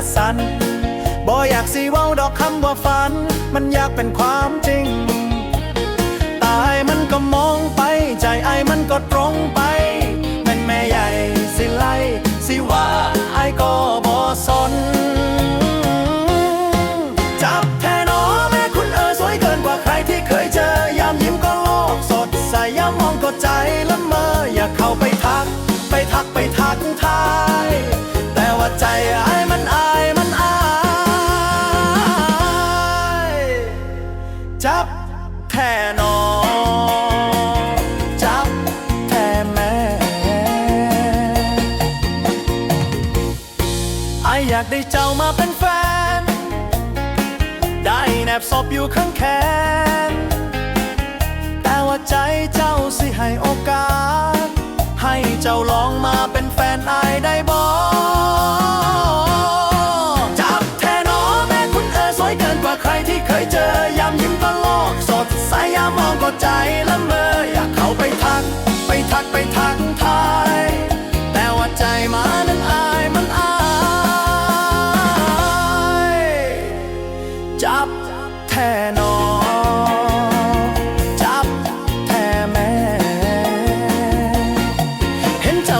ะสันบ่อยากสิเว้าดอกคำว่าฝัน มันอยากเป็นความจริง อยากได้เจ้ามาเป็นแฟน ได้แนบศพอยู่ข้างแขน แต่ว่าใจเจ้าสิให้โอกาส ให้เจ้าลองมาเป็นแฟนไอายได้บ่จับแทนอแม่คุณเออสวยเกินกว่าใครที่เคยเจอยามยิ้มก็โลกสดใสยามมองก็ใจ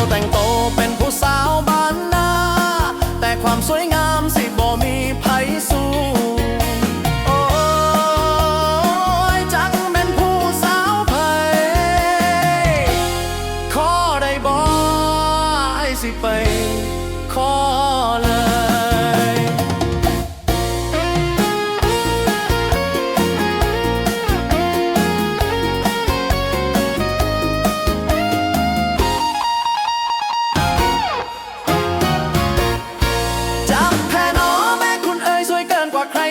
เห็นเจ้าแต่งโตเป็นผู้สาวบ้านนาแต่ความสวยงามสิบ่มีไผสู้โอ้ยจังเป็นผู้สาวไผขอได้บ่ไอ้สิไปขอ ใคร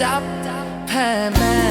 จับแผ่แม่